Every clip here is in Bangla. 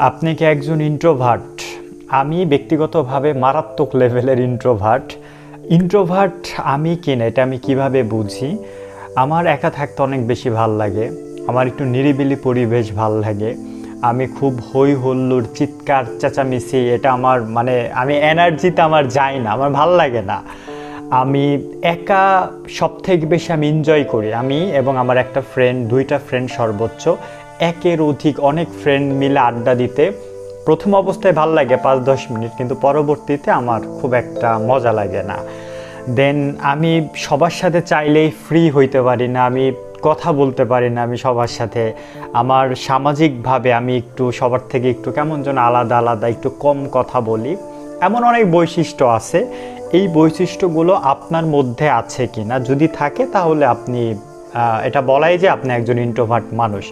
আপনি কি একজন ইন্ট্রোভার্ট আমি ব্যক্তিগতভাবে মারাত্মক লেভেলের ইন্ট্রোভার্ট ইন্ট্রোভার্ট আমি কি না, এটা আমি কীভাবে বুঝি? আমার একা থাকতে অনেক বেশি ভালো লাগে। আমার একটু নিরিবিলি পরিবেশ ভালো লাগে। আমি খুব হই হল্লুর চিৎকার, চেঁচামেচি, এটা আমার মানে আমি এনার্জিতে আমার যাই না, আমার ভালো লাগে না। আমি একা সব থেকে বেশি আমি এনজয় করি। আমি এবং আমার একটা ফ্রেন্ড দুইটা ফ্রেন্ড সর্বোচ্চ। একের অধিক অনেক ফ্রেন্ড মিলে আড্ডা দিতে প্রথম অবস্থায় ভালো লাগে পাঁচ দশ মিনিট, কিন্তু পরবর্তীতে আমার খুব একটা মজা লাগে না। দেন আমি সবার সাথে চাইলেই ফ্রি হইতে পারি না, আমি কথা বলতে পারি না আমি সবার সাথে। আমার সামাজিকভাবে আমি একটু সবার থেকে একটু কেমন যেন আলাদা আলাদা, একটু কম কথা বলি। এমন অনেক বৈশিষ্ট্য আছে। এই বৈশিষ্ট্যগুলো আপনার মধ্যে আছে কি না যদি থাকে তাহলে আপনি এটা বলাই যে আপনি একজন ইন্ট্রোভার্ট মানুষ।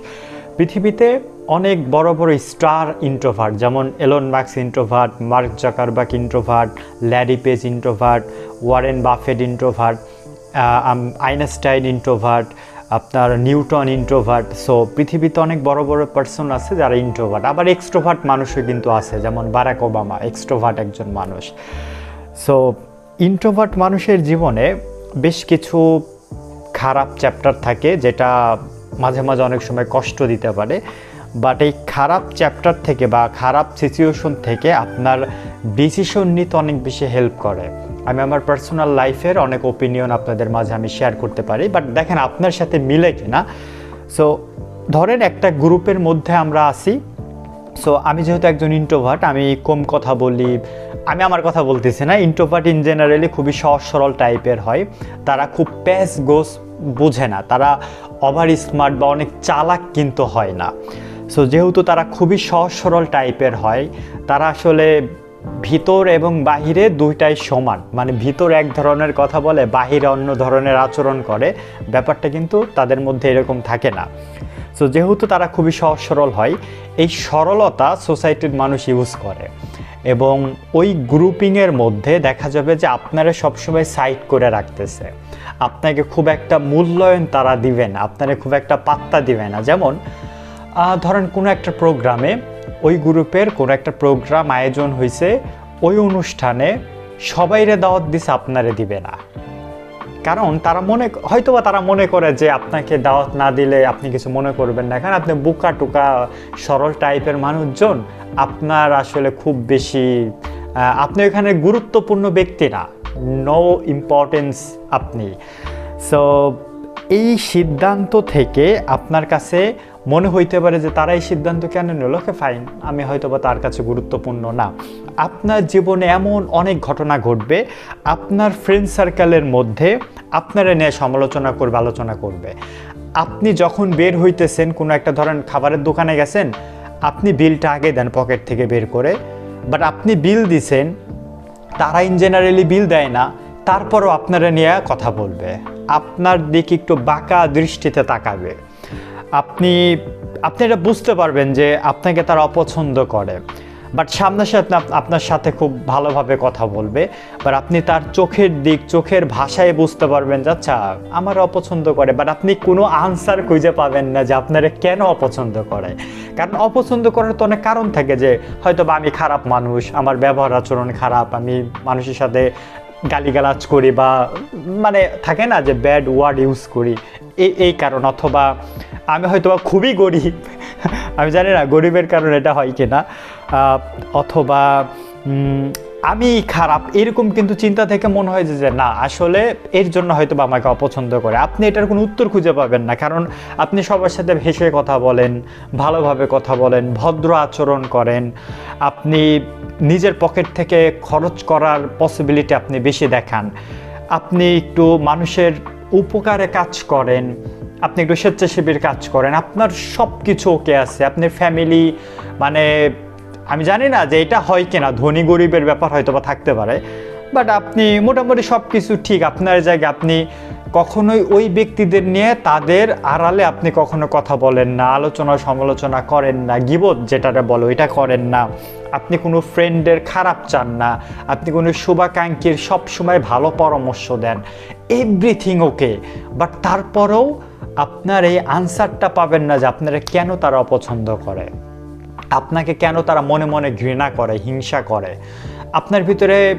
পৃথিবীতে অনেক বড় বড় স্টার ইন্ট্রোভার্ট যেমন Elon max introvert Mark Zuckerberg introvert Larry Page introvert Warren Buffett introvert Einstein introvert আপনার নিউটন ইন্ট্রোভার্ট সো পৃথিবীতে অনেক বড় বড় পার্সন আছে যারা ইন্ট্রোভার্ট আবার এক্সট্রোভার্ট মানুষও কিন্তু আছে, যেমন বারাক ওবামা এক্সট্রোভার্ট একজন মানুষ। সো ইন্ট্রোভার্ট মানুষের জীবনে বেশ কিছু খারাপ চ্যাপ্টার থাকে, যেটা মাঝে মাঝে অনেক সময় কষ্ট দিতে পারে। বাট এই খারাপ চ্যাপ্টার থেকে বা খারাপ সিচুয়েশন থেকে আপনার ডিসিশন নিতে অনেক বেশি হেল্প করে। আমি আমার পার্সোনাল লাইফের অনেক ওপিনিয়ন আপনাদের মাঝে আমি শেয়ার করতে পারি। বাট দেখেন আপনার সাথে মিলে কিনা। সো ধরেন একটা গ্রুপের মধ্যে আমরা আসি সো আমি যেহেতু একজন ইন্ট্রোভার্ট আমি কম কথা বলি। আমি আমার কথা বলতেছি না। ইন্ট্রোভার্ট ইন জেনারেলি খুবই সহজ সরল টাইপের হয়। তারা খুব প্যাস গোস বোঝে না। তারা ওভার স্মার্ট বা অনেক চালাক কিন্তু হয় না। সো যেহেতু তারা খুবই সহজ সরল টাইপের হয়, তারা আসলে ভিতর এবং বাহিরে দুইটাই সমান। মানে ভিতর এক ধরনের কথা বলে, বাহিরে অন্য ধরনের আচরণ করে। ব্যাপারটা কিন্তু তাদের মধ্যে এরকম থাকে না। সো যেহেতু তারা খুবই সহজ সরল হয়, এই সরলতা সোসাইটির মানুষ ইউজ করে। এবং ওই গ্রুপিংয়ের মধ্যে দেখা যাবে যে আপনারা সবসময় সাইড করে রাখতেছে। আপনাকে খুব একটা মূল্যায়ন তারা দিবে না, আপনারা খুব একটা পাত্তা দিবে না। যেমন ধরেন কোনো একটা প্রোগ্রামে ওই গ্রুপের কোনো একটা প্রোগ্রাম আয়োজন হয়েছে ওই অনুষ্ঠানে সবাইরে দাওয়াত দিছে আপনারে দিবে না। কারণ তারা মনে হয়তোবা তারা মনে করে যে আপনাকে দাওয়াত না দিলে আপনি কিছু মনে করবেন না। কারণ আপনি বুকা টুকা, সরল টাইপের মানুষজন, আপনার আসলে খুব বেশি আপনি এখানে গুরুত্বপূর্ণ ব্যক্তি না। নো ইম্পর্টেন্স আপনি। সো এই সিদ্ধান্ত থেকে আপনার কাছে মনে হইতে পারে যে তারা এই সিদ্ধান্ত কেন নিল? ওকে ফাইন আমি হয়তো বা তার কাছে গুরুত্বপূর্ণ না। আপনার জীবনে এমন অনেক ঘটনা ঘটবে, আপনার ফ্রেন্ড সার্কেলের মধ্যে আপনারা নিয়ে সমালোচনা করবে, আলোচনা করবে। আপনি যখন বের হইতেছেন, কোনো একটা ধরেন খাবারের দোকানে গেছেন, আপনি বিলটা আগে দেন পকেট থেকে বের করে বাট আপনি বিল দিছেন, তারা ইন জেনারেলি বিল দেয় না। তারপরও আপনারা নিয়ে কথা বলবে। আপনার দিকে একটু বাঁকা দৃষ্টিতে তাকাবে। আপনি আপনি এটা বুঝতে পারবেন যে আপনাকে তারা অপছন্দ করে। বাট সামনের সাথে আপনার সাথে খুব ভালোভাবে কথা বলবে। বাট আপনি তার চোখের দিক, চোখের ভাষায় বুঝতে পারবেন যে আচ্ছা আমার অপছন্দ করে। বাট আপনি কোনো আনসার খুঁজে পাবেন না যে আপনারা কেন অপছন্দ করে। কারণ অপছন্দ করার তো অনেক কারণ থাকে যে হয়তো বা আমি খারাপ মানুষ, আমার ব্যবহার আচরণ খারাপ, আমি মানুষের সাথে গালিগালাজ করি বা মানে থাকে না যে ব্যাড ওয়ার্ড ইউজ করি এই এই কারণ অথবা আমি হয়তো খুবই গরিব, আমি জানি না গরিবের কারণ এটা হয় কি না অথবা আমি খারাপ, এরকম কিন্তু চিন্তা থেকে মনে হয় যে না, আসলে এর জন্য হয়তো বা আমাকে অপছন্দ করে। আপনি এটার কোনো উত্তর খুঁজে পাবেন না, কারণ আপনি সবার সাথে হেসে কথা বলেন, ভালোভাবে কথা বলেন, ভদ্র আচরণ করেন। আপনি নিজের পকেট থেকে খরচ করার পসিবিলিটি আপনি বেশি দেখান। আপনি একটু মানুষের উপকারে কাজ করেন, আপনি একটু স্বেচ্ছাসেবীর কাজ করেন, আপনার সব কিছু ওকে আছে। আপনার ফ্যামিলি মানে আমি জানি না যে এটা হয় কিনা, ধনী গরিবের ব্যাপার হয়তো বা থাকতে পারে বাট আপনি মোটামুটি সব কিছু ঠিক, আপনার জায়গায় আপনি কখনোই ওই ব্যক্তিদের নিয়ে তাদের আড়ালে আপনি কখনো কথা বলেন না, আলোচনা সমালোচনা করেন না, গিবত যেটাটা বলো এটা করেন না, আপনি কোনো ফ্রেন্ডের খারাপ চান না, আপনি কোনো শুভাকাঙ্ক্ষীর সবসময় ভালো পরামর্শ দেন এভরিথিং ওকে বাট তারপরেও আপনার এই আনসারটা পাবেন না যে আপনারা কেন তারা অপছন্দ করে। আপনাকে কেন তারা মনে মনে ঘৃণা করে হিংসা করে? আপনার ভিতরে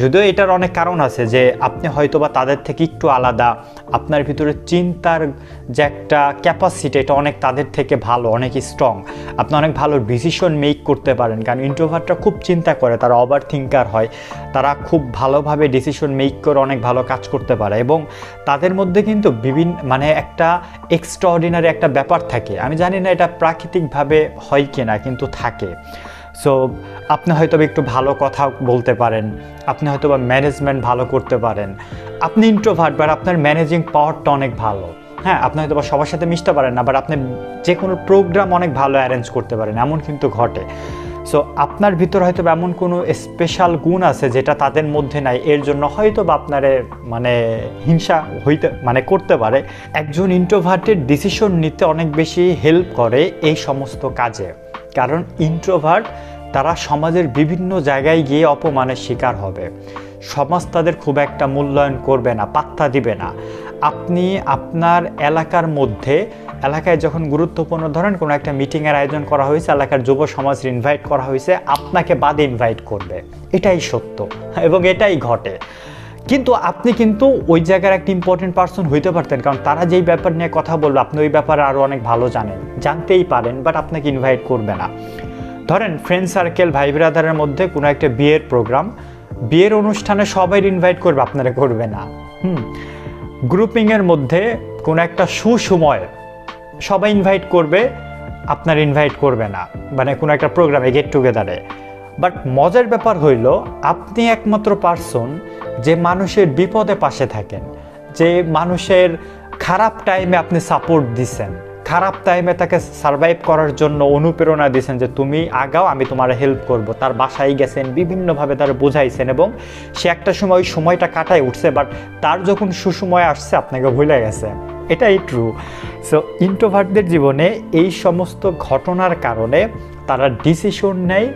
যদিও এটার অনেক কারণ আছে যে আপনি হয়তো বা তাদের থেকে একটু আলাদা, আপনার ভিতরে চিন্তার যে একটা ক্যাপাসিটি এটা অনেক তাদের থেকে ভালো, অনেক স্ট্রং আপনি অনেক ভালো ডিসিশন মেক করতে পারেন, কারণ ইন্ট্রোভার্টরা খুব চিন্তা করে, তারা ওভার থিঙ্কার হয়, তারা খুব ভালোভাবে ডিসিশন মেক করে অনেক ভালো কাজ করতে পারে এবং তাদের মধ্যে কিন্তু বিভিন্ন মানে একটা এক্সট্রাঅর্ডিনারি একটা ব্যাপার থাকে। আমি জানি না এটা প্রাকৃতিকভাবে হয় কিনা, কিন্তু থাকে। সো আপনি হয়তো একটু ভালো কথা বলতে পারেন, আপনি হয়তো বা ম্যানেজমেন্ট ভালো করতে পারেন। আপনি ইন্ট্রোভার্ট বাট আপনার ম্যানেজিং পাওয়ারটা অনেক ভালো। হ্যাঁ আপনি হয়তো বা সবার সাথে মিশতে পারেন না বাট আপনি যে কোনো প্রোগ্রাম অনেক ভালো অ্যারেঞ্জ করতে পারেন, এমন কিন্তু ঘটে। সো আপনার ভিতর হয়তো এমন কোনো স্পেশাল গুণ আছে যেটা তাদের মধ্যে নাই, এর জন্য হয়তো বা আপনারে মানে হিংসা হইতে মানে করতে পারে। একজন ইন্ট্রোভার্টের ডিসিশন নিতে অনেক বেশি হেল্প করে এই সমস্ত কাজে। কারণ ইন্ট্রোভার্ট তারা সমাজের বিভিন্ন জায়গায় গিয়ে অপমানের শিকার হবে। সমাজ তাদের খুব একটা মূল্যায়ন করবে না, পাত্তা দিবে না। আপনি আপনার এলাকার মধ্যে, এলাকায় যখন গুরুত্বপূর্ণ, ধরেন কোনো একটা মিটিংয়ের আয়োজন করা হয়েছে, এলাকার যুব সমাজ ইনভাইট করা হয়েছে, আপনাকে বাদে ইনভাইট করবে। এটাই সত্য এবং এটাই ঘটে। কিন্তু আপনি কিন্তু ওই জায়গার একটা ইম্পর্টেন্ট পার্সন হইতে পারতেন, কারণ তারা যেই ব্যাপার নিয়ে কথা বলবে আপনি ওই ব্যাপারে আরও অনেক ভালো জানেন। জানতেই পারেন বাট আপনাকে ইনভাইট করবে না। ধরেন ফ্রেন্ড সার্কেল ভাই ব্রাদারের মধ্যে কোনো একটা বিয়ের প্রোগ্রাম বিয়ের অনুষ্ঠানে সবাই ইনভাইট করবে, আপনারা করবে না। হুম গ্রুপিংয়ের মধ্যে কোনো একটা সুসময় সবাই ইনভাইট করবে, আপনার ইনভাইট করবে না। মানে কোনো একটা প্রোগ্রামে গেট টুগেদারে বাট মজার ব্যাপার হইল, আপনি একমাত্র পার্সন যে মানুষের বিপদে পাশে থাকেন, যে মানুষের খারাপ টাইমে আপনি সাপোর্ট দিছেন। খারাপ টাইমে তাকে সারভাইভ করার জন্য অনুপ্রেরণা দিয়েছেন যে, তুমি আগাও, আমি তোমার হেল্প করব। তার বাসায় গেছেন, বিভিন্নভাবে তার বোঝাইছেন এবং সে একটা সময় ওই সময়টা কাটায় উঠছে বাট তার যখন সুসময় আসছে, আপনাকে ভুলে গেছে। এটাই ট্রু সো ইন্ট্রোভার্টদের জীবনে এই সমস্ত ঘটনার কারণে তারা ডিসিশন নেয়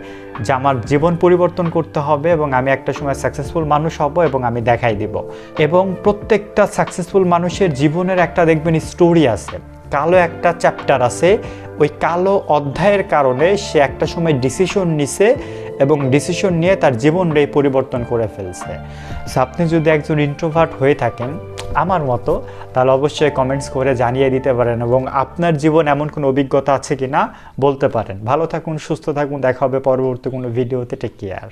যে আমার জীবন পরিবর্তন করতে হবে এবং আমি একটা সময় সাকসেসফুল মানুষ হব এবং আমি দেখাই দিব। এবং প্রত্যেকটা সাকসেসফুল মানুষের জীবনের একটা দেখবেন স্টোরি আছে। কালো একটা চ্যাপ্টার আছে। ওই কালো অধ্যায়ের কারণে সে একটা সময় ডিসিশন নিছে এবং ডিসিশন নিয়ে তার জীবনটাই পরিবর্তন করে ফেলছে। আপনি যদি একজন ইন্ট্রোভার্ট হয়ে থাকেন আমার মতো, তাহলে অবশ্যই কমেন্টস করে জানিয়ে দিতে পারেন এবং আপনার জীবন এমন কোনো অভিজ্ঞতা আছে কি না বলতে পারেন। ভালো থাকুন, সুস্থ থাকুন, দেখা হবে পরবর্তী কোনো ভিডিওতে টেক কেয়ার